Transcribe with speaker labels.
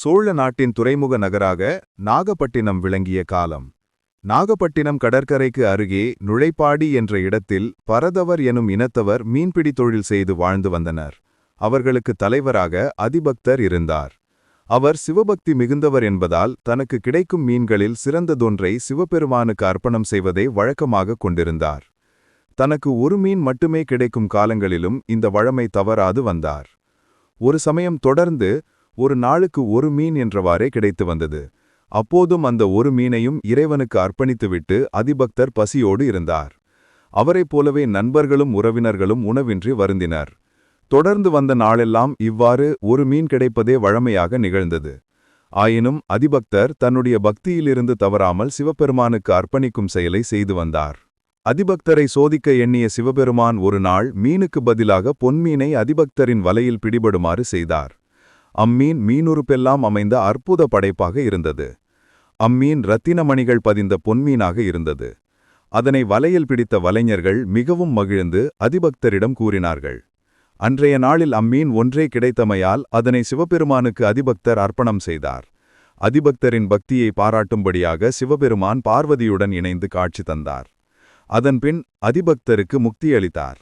Speaker 1: சோழ நாட்டின் துறைமுக நகராக நாகப்பட்டினம் விளங்கிய காலம். நாகப்பட்டினம் கடற்கரைக்கு அருகே நுழைப்பாடி என்ற இடத்தில் பரதவர் எனும் இனத்தவர் மீன்பிடி தொழில் செய்து வாழ்ந்து வந்தனர். அவர்களுக்கு தலைவராக அதிபக்தர் இருந்தார். அவர் சிவபக்தி மிகுந்தவர் என்பதால் தனக்கு கிடைக்கும் மீன்களில் சிறந்ததொன்றை சிவபெருமானுக்கு அர்ப்பணம் செய்வதை வழக்கமாக கொண்டிருந்தார். தனக்கு ஒரு மீன் மட்டுமே கிடைக்கும் காலங்களிலும் இந்த வழமை தவறாது வந்தார். ஒரு சமயம் தொடர்ந்து ஒரு நாளுக்கு ஒரு மீன் என்றவாறே கிடைத்து வந்தது. அப்போதும் அந்த ஒரு மீனையும் இறைவனுக்கு அர்ப்பணித்துவிட்டு அதிபக்தர் பசியோடு இருந்தார். அவரைப் போலவே நண்பர்களும் உறவினர்களும் உணவின்றி வருந்தினர். தொடர்ந்து வந்த நாளெல்லாம் இவ்வாறு ஒரு மீன் கிடைப்பதே வழமையாக நிகழ்ந்தது. ஆயினும் அதிபக்தர் தன்னுடைய பக்தியிலிருந்து தவறாமல் சிவபெருமானுக்கு அர்ப்பணிக்கும் செயலை செய்து வந்தார். அதிபக்தரை சோதிக்க எண்ணிய சிவபெருமான் ஒரு நாள் மீனுக்கு பதிலாக பொன்மீனை அதிபக்தரின் வலையில் பிடிபடுமாறு செய்தார். அம்மீன் மீனுறுப்பெல்லாம் அமைந்த அற்புத படைப்பாக இருந்தது. அம்மீன் இரத்தின மணிகள் பதிந்த பொன்மீனாக இருந்தது. அதனை வலையில் பிடித்த வலைஞர்கள் மிகவும் மகிழ்ந்து அதிபக்தரிடம் கூறினார்கள் அன்றைய நாளில் அம்மீன் ஒன்றே கிடைத்தமையால் அதனை சிவபெருமானுக்கு அதிபக்தர் அர்ப்பணம் செய்தார். அதிபக்தரின் பக்தியை பாராட்டும்படியாக சிவபெருமான் பார்வதியுடன் இணைந்து காட்சி தந்தார். அதன்பின் அதிபக்தருக்கு முக்தியளித்தார்.